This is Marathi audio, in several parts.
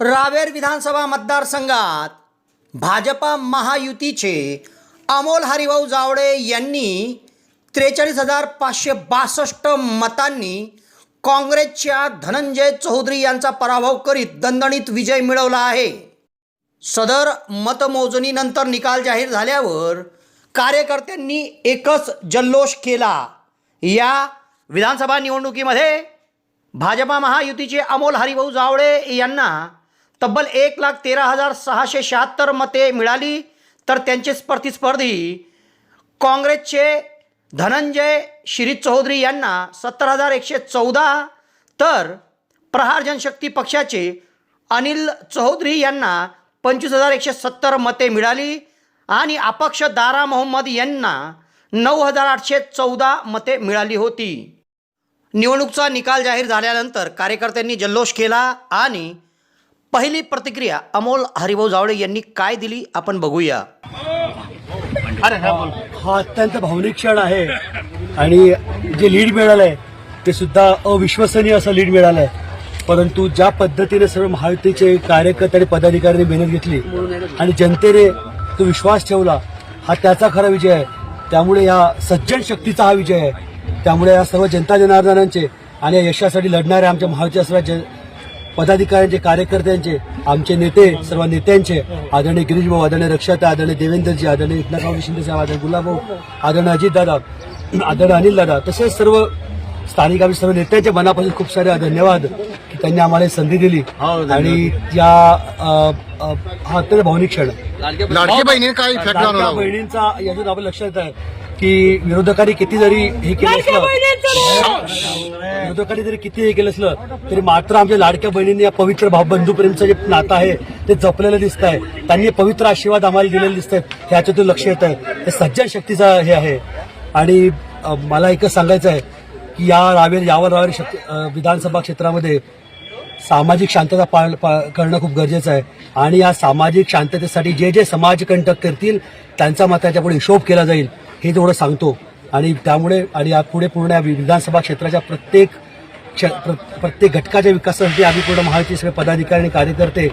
रावेर विधानसभा मतदारसंघात भाजपा महायुतीचे अमोल हरिभाऊ जावडे यांनी त्रेचाळीस हजार पाचशे बासष्ट मतांनी काँग्रेसच्या धनंजय चौधरी यांचा पराभव करीत दणदणीत विजय मिळवला आहे. सदर मतमोजणीनंतर निकाल जाहीर झाल्यावर कार्यकर्त्यांनी एकच जल्लोष केला. या विधानसभा निवडणुकीमध्ये भाजपा महायुतीचे अमोल हरिभाऊ जावळे यांना तब्बल एक लाख तेरा हजार सहाशे शहात्तर मते मिळाली. तर त्यांचे प्रतिस्पर्धी काँग्रेसचे धनंजय श्री चौधरी यांना सत्तर हजार एकशे चौदा तर प्रहार जनशक्ती पक्षाचे अनिल चौधरी यांना पंचवीस हजार एकशे सत्तर मते मिळाली. आणि अपक्ष दारा मोहम्मद यांना नऊ हजार आठशे चौदा मते मिळाली होती. निवडणूकचा निकाल जाहीर झाल्यानंतर कार्यकर्त्यांनी जल्लोष केला आणि पहिली प्रतिक्रिया अमोल हरिभाऊ जावळे यांनी काय दिली? आपण बघूया. हा अत्यंत भावनिक क्षण आहे. आणि जे लीड मिळालंय ते सुद्धा अविश्वसनीय असं लीड मिळालंय. परंतु ज्या पद्धतीने सर्व महायुतीचे कार्यकर्ते आणि पदाधिकाऱ्यांनी मेहनत घेतली आणि जनतेने तो विश्वास ठेवला हा त्याचा खरा विजय आहे. त्यामुळे या सज्जन शक्तीचा हा विजय आहे. त्यामुळे या सर्व जनता जनार्दनांचे आणि या यशासाठी लढणाऱ्या आमच्या महायुती सर्व पदाधिकाऱ्यांचे कार्यकर्त्यांचे आमचे नेते सर्व नेत्यांचे आदरणीय गिरीश भाऊ आदरणीय रक्षाता आदरणीय देवेंद्रजी आदरणीय एकनाथरावजी शिंदे साहेब आदरणीय गुलाबभाऊ आदरणीय अजितदादा आदरणीय अनिलदादा तसेच सर्व स्थानिक आम्ही सर्व नेत्यांच्या मनापासून खूप सारे धन्यवाद की त्यांनी आम्हाला ही संधी दिली. आणि या अ, अ, हा अत्यंत भावनिक क्षण. जाणवला बहिणींचा यातून आपलं लक्षात आहे की विरोधकांनी किती जरी हे केलं असलं विरोधकांनी जरी किती हे केलं असलं तरी मात्र आमच्या लाडक्या बहिणींनी या पवित्र भाव बंधुप्रेमचं जे नातं आहे ते जपलेलं दिसत आहे त्यांनी पवित्र आशीर्वाद आम्हाला दिलेले दिसत आहेत ह्याच्यातून लक्ष येत आहे ते सज्जन शक्तीचा हे आहे. आणि मला एकच सांगायचं आहे की या रावेर यावर रावेर शक्ती विधानसभा क्षेत्रामध्ये सामाजिक शांतता पाळ पा- करणं खूप गरजेचं आहे. आणि या सामाजिक शांततेसाठी जे जे समाजकंटक करतील त्यांचा मात्र त्याच्यापुढे हिशोब केला जाईल. हे तेवढं सांगतो. आणि त्यामुळे आणि या पुढे पूर्ण या विधानसभा क्षेत्राच्या प्रत्येक क्ष- प्र- प्रत्येक घटकाच्या विकासासाठी आम्ही पूर्ण महायुती सगळे पदाधिकारी आणि कार्यकर्ते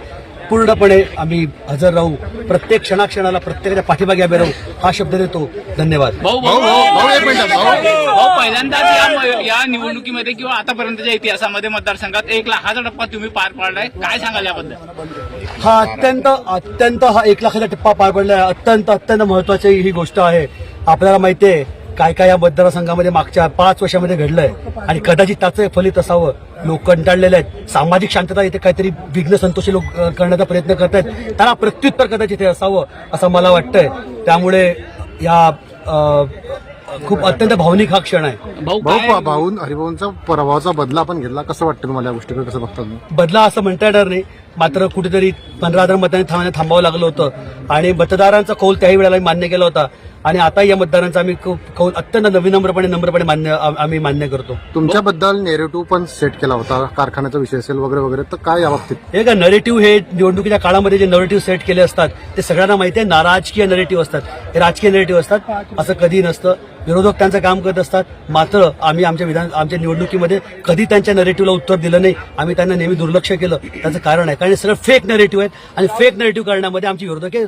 पूर्णपणे आम्ही हजर राहू. प्रत्येक क्षणाक्षणाला प्रत्येकाच्या पाठीमागे आम्ही राहू हा शब्द देतो. धन्यवाद. भाऊ भाऊ भाऊ भाऊ एक मिनिट भाऊ. भाऊ. पहिल्यांदाच या या निवडणुकीमध्ये किंवा आतापर्यंतच्या इतिहासामध्ये मतदारसंघात एक लाखाचा टप्पा तुम्ही पार पाडलाय. काय सांगाल याबद्दल? हा अत्यंत अत्यंत हा एक लाखाचा टप्पा पार पडला अत्यंत अत्यंत महत्वाची ही गोष्ट आहे. आपल्याला माहिती आहे काय काय या मतदारसंघामध्ये मागच्या पाच वर्षामध्ये घडलंय आणि कदाचित त्याचं फलित असावं. लोक कंटाळलेले आहेत. सामाजिक शांतता इथे काहीतरी विघ्न संतोषी लोक करण्याचा प्रयत्न करत आहेत त्याला प्रत्युत्तर कदाचित हे असावं असं मला वाटतंय. त्यामुळे या खूप अत्यंत भावनिक हा क्षण आहे. भाऊ काय भाऊ भाऊ हरिभाऊंचा पराभवाचा बदला आपण घेतला. कसं वाटतं तुम्हाला या गोष्टीकडे कसं बघता तुम्ही? बदला असं म्हणता येणार नाही. मात्र कुठेतरी पंधरा हजार मतांनी थांबावं लागलं होतं. आणि मतदारांचा कौल त्याही वेळेला मान्य केला होता. आणि आता या मतदारांचा आम्ही कौ- कौल अत्यंत नवीनम्रपणे नम्रपणे मान्य आम- आम्ही मान्य करतो. तुमच्याबद्दल नेरेटिव्ह पण सेट केला होता कारखान्याचा विषय असेल वगैरे वगैरे तर काय या बाबतीत? हे का नरेटिव्ह हे निवडणुकीच्या काळामध्ये जे नरेटिव्ह सेट केले असतात ते सगळ्यांना माहिती आहे ना राजकीय नरेटिव्ह असतात. हे राजकीय नरेटिव्ह असतात. असं कधी नसतं. विरोधक त्यांचं काम करत असतात. मात्र आम्ही आमच्या विधान आमच्या निवडणुकीमध्ये कधी त्यांच्या नरेटिव्हला उत्तर दिलं नाही. आम्ही त्यांना नेहमी दुर्लक्ष केलं. त्याचं कारण आहे. कारण हे सगळं फेक नरेटिव्ह आहेत. आणि फेक नरेटिव्ह करण्यामध्ये आमची विरोधक हे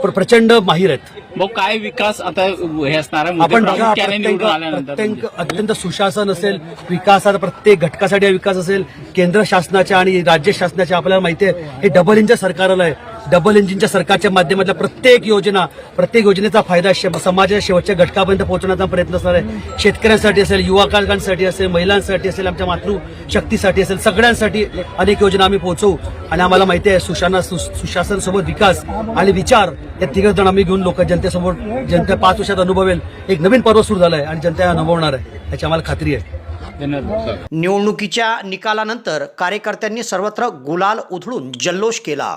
प्र- प्रचंड माहीर आहेत. भाऊ काय विकास आता हे असणार आपण बघा प्रत्येक प्रत्येक अत्यंत सुशासन असेल विकासाचा प्रत्येक घटकासाठी विकास असेल. केंद्र शासनाच्या आणि राज्य शासनाच्या आपल्याला माहिती आहे हे डबल इंजिन सरकार आलं आहे. डबल इंजिनच्या सरकारच्या माध्यमातल्या प्रत्येक योजना प्रत्येक योजनेचा फायदा समाजाच्या शेवटच्या घटकापर्यंत पोहोचवण्याचा प्रयत्न असणार आहे. शेतकऱ्यांसाठी असेल युवाकांसाठी असेल महिलांसाठी असेल आमच्या मातृशक्तीसाठी असेल सगळ्यांसाठी अनेक योजना आम्ही पोहोचवू. आणि आम्हाला माहिती आहे सुशाना सु- सुशासनसोबत विकास आणि विचार या तिघ जण आम्ही घेऊन लोक जनतेसमोर जनता पाच वर्षात अनुभवेल. एक नवीन पर्व सुरू झालाय आणि जनता अनुभवणार आहे. याची आम्हाला खात्री आहे. निवडणुकीच्या निकालानंतर कार्यकर्त्यांनी सर्वत्र गुलाल उधळून जल्लोष केला.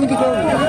রাজনীতি করুন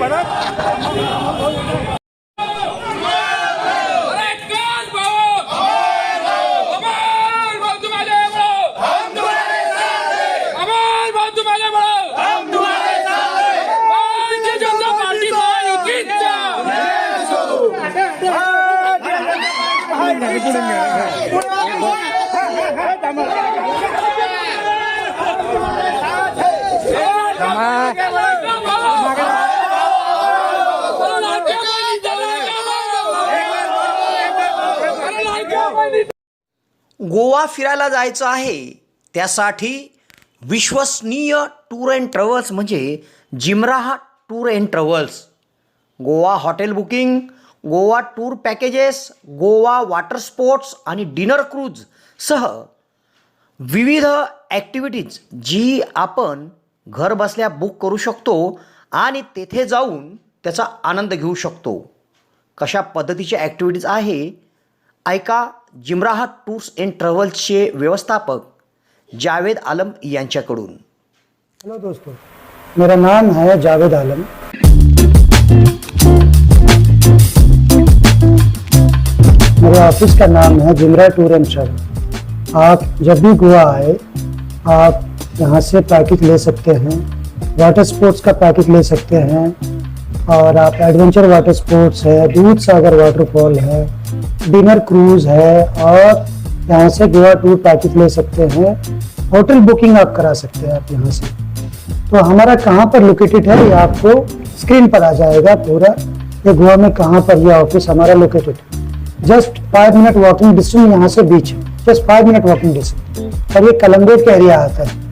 বাড়াক गोवा फिरायला जायचं आहे. त्यासाठी विश्वसनीय टूर अँड ट्रॅव्हल्स म्हणजे जिमराह tour and travels. Goa hotel booking Goa tour packages Goa water sports आणि डिनर क्रूज सह विविध ॲक्टिव्हिटीज जी आपण घर बसल्या बुक करू शकतो आणि तेथे जाऊन त्याचा आनंद घेऊ शकतो. कशा पद्धतीच्या ॲक्टिव्हिटीज आहे ऐका जिमराहा टूर्स अँड ट्रॅव्हल्सचे व्यवस्थापक जावेद आलम यांच्याकडून. हेलो दोस्तों, मेरा नाम है जावेद आलम. मेरे ऑफ़िस का नाम है जिमरा टूर एंड ट्रैवल. आप जब भी गोवा आए, आप यहाँ से पैकेज ले सकते हैं, वाटर स्पोर्ट्स का पैकेज ले सकते हैं, और आप एडवेंचर वाटर स्पोर्ट्स है, दूध सागर वाटरफॉल है डिनर क्रूज है और यहाँ से गोवा टूर पैकेज ले सकते हैं, होटल बुकिंग आप करा सकते हैं आप यहाँ से। तो हमारा कहाँ पर लोकेटेड है, ये आपको स्क्रीन पर आ जाएगा पूरा, ये गोवा में कहाँ पर ये ऑफ़िस हमारा लोकेटेड है। Just five minute walking distance यहाँ से बीच है just five minute walking distance और ये कलंगो का एरिया आता है।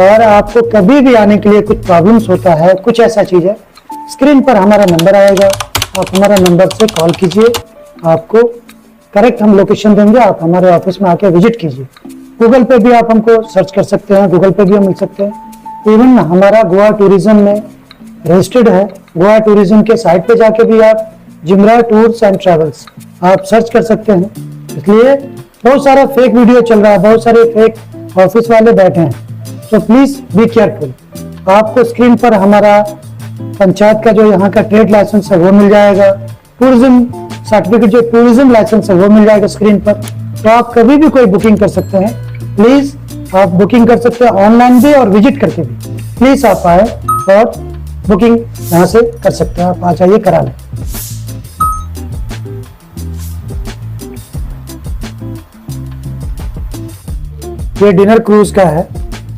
और आपको कभी भी आने के लिए कुछ प्रॉब्लम्स होता है, कुछ ऐसा चीज़ है स्क्रीन पर हमारा नंबर आएगा, आप हमारा नंबर से कॉल कीजिए। आपको करेक्ट हम लोकेशन देंगे, आप हमारे ऑफ़िस में आके विज़िट कीजिए। गूगल पे भी आप हमको सर्च कर सकते हैं गूगल पे भी हम मिल सकते हैं। इवन हमारा गोवा टूरिज़्म में रजिस्टर्ड है गोवा टूरिज़्म के साइट पे जाके भी आप जिमरा टूर्स एंड ट्रेवल्स आप सर्च कर सकते हैं। इसलिए बहुत सारा फेक वीडियो चल रहा है, बहुत सारे फेक ऑफ़िस वाले बैठे हैं। तो प्लीज़ बी केयरफुल आपको स्क्रीन पर हमारा पंचायत का जो यहाँ का ट्रेड लाइसेंस है, वो मिल जाएगा। टूरिज़्म सर्टिफिकेट जो टूरिज़्म लाइसेंस है, वो मिल जाएगा स्क्रीन पर। तो आप कभी भी कोई बुकिंग कर सकते हैं। प्लीज़ आप बुकिंग कर सकते हैं ऑनलाइन भी और विज़िट करके भी। प्लीज़ आप आए और बुकिंग यहाँ से कर सकते हैं। आप आ जाइए, करा लें। ये डिनर क्रूज का है।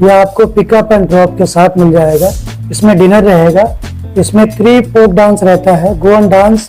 ये आपको पिकअप एंड ड्रॉप के साथ मिल जाएगा। इसमें डिनर रहेगा। इसमें थ्री फोक डांस रहता है। Goan dance